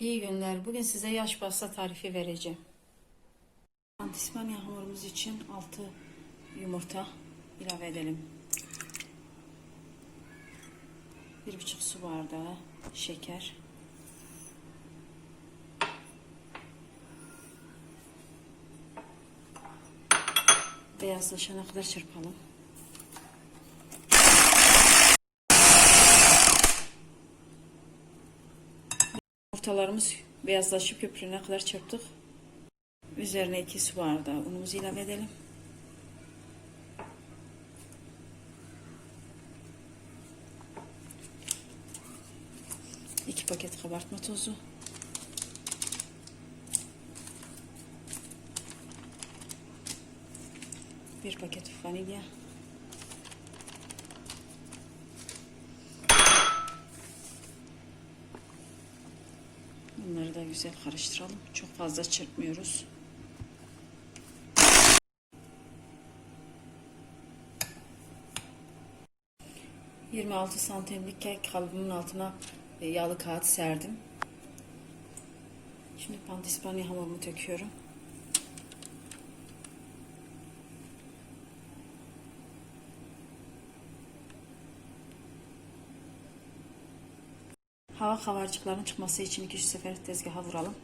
İyi günler. Bugün size yaş pasta tarifi vereceğim. Antispanya hamurumuz için 6 yumurta ilave edelim. 1,5 su bardağı şeker. Beyazlaşana kadar çırpalım. Yumurtalarımız beyazlaşıp köpürene kadar çırptık. Üzerine 2 su bardağı unumuzu ilave edelim. İki paket kabartma tozu. Bir paket vanilya. Bunları da güzel karıştıralım. Çok fazla çırpmıyoruz. ...26 santimlik kek kalıbımın altına e, yağlı kağıt serdim. Şimdi pandispanya hamurumu döküyorum. Hava kavarcıklarının çıkması için 2-3 sefer tezgaha vuralım.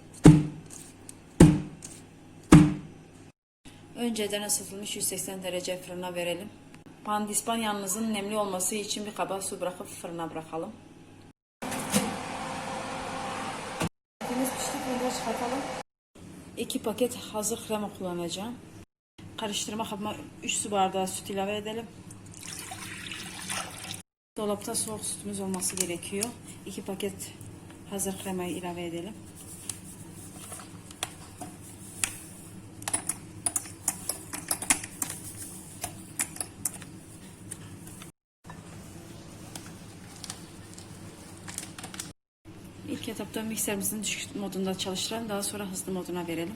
Önceden ısıtılmış 180 derece fırına verelim. Pandispanyanımızın nemli olması için bir kaba su bırakıp fırına bırakalım. Etimiz pişti, çıkartalım. 2 paket hazır krema kullanacağım. Karıştırma kabıma 3 su bardağı süt ilave edelim. Dolapta soğuk sütümüz olması gerekiyor. 2 paket hazır kremayı ilave edelim. İlk etapta mikserimizin düşük modunda çalıştıralım. Daha sonra hızlı moduna verelim.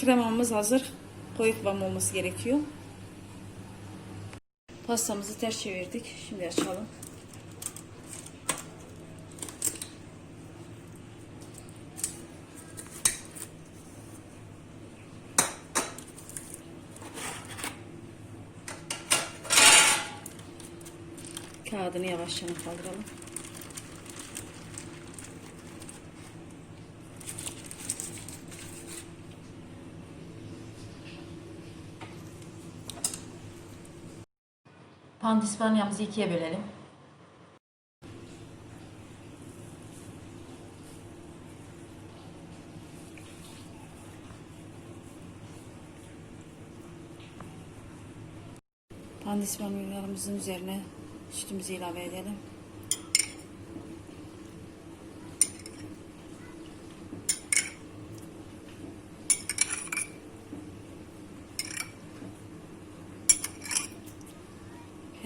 Kremamız hazır. Koyu kıvam olması gerekiyor. Pastamızı ters çevirdik. Şimdi açalım. Kağıdını yavaşça kaldıralım. Pandispanyamızı ikiye bölelim. Pandispanyalarımızın üzerine sütümüzü ilave edelim.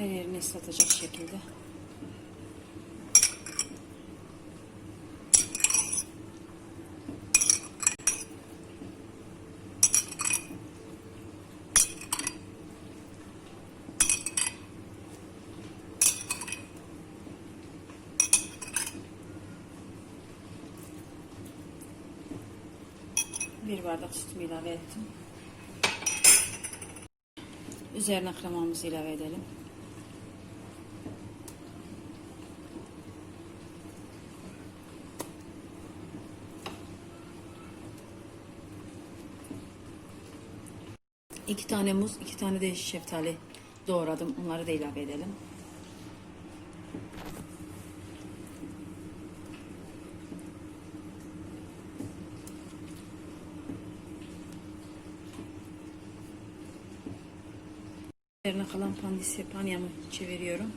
Her yerini ıslatacak şekilde. Bir bardak sütümü ilave ettim. Üzerine kremamızı ilave edelim. İki tane muz, iki tane de şeftali doğradım. Onları da ilave edelim. Üzerine kalan pandispanyamı çeviriyorum.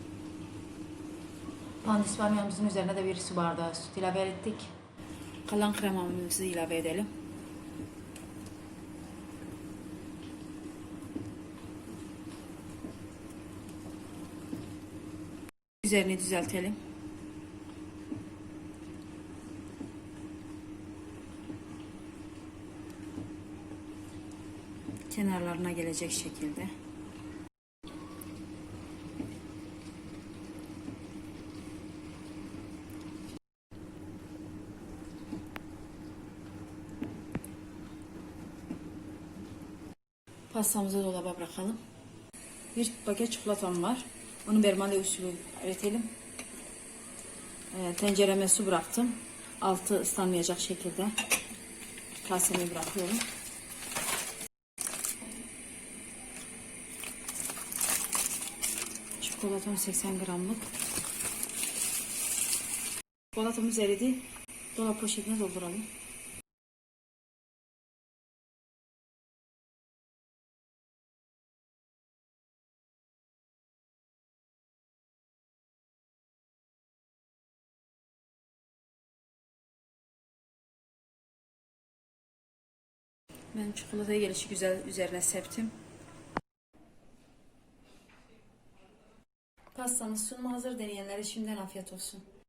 Pandispanyamızın üzerine de bir su bardağı süt ilave ettik. Kalan kremamızı ilave edelim. Üzerini düzeltelim. Kenarlarına gelecek şekilde. Pastamızı dolaba bırakalım. Bir paket çikolatam var. Onu bermale usulü eritelim. Ee, tencereme su bıraktım. Altı ıslanmayacak şekilde kasemi bırakıyorum. Çikolatam 80 gramlık. Çikolatamız eridi. Dolap poşetine dolduralım. Ben çikolatayı gelişi güzel üzerine septim. Pastanın sunumu hazır. Deneyenlere şimdiden afiyet olsun.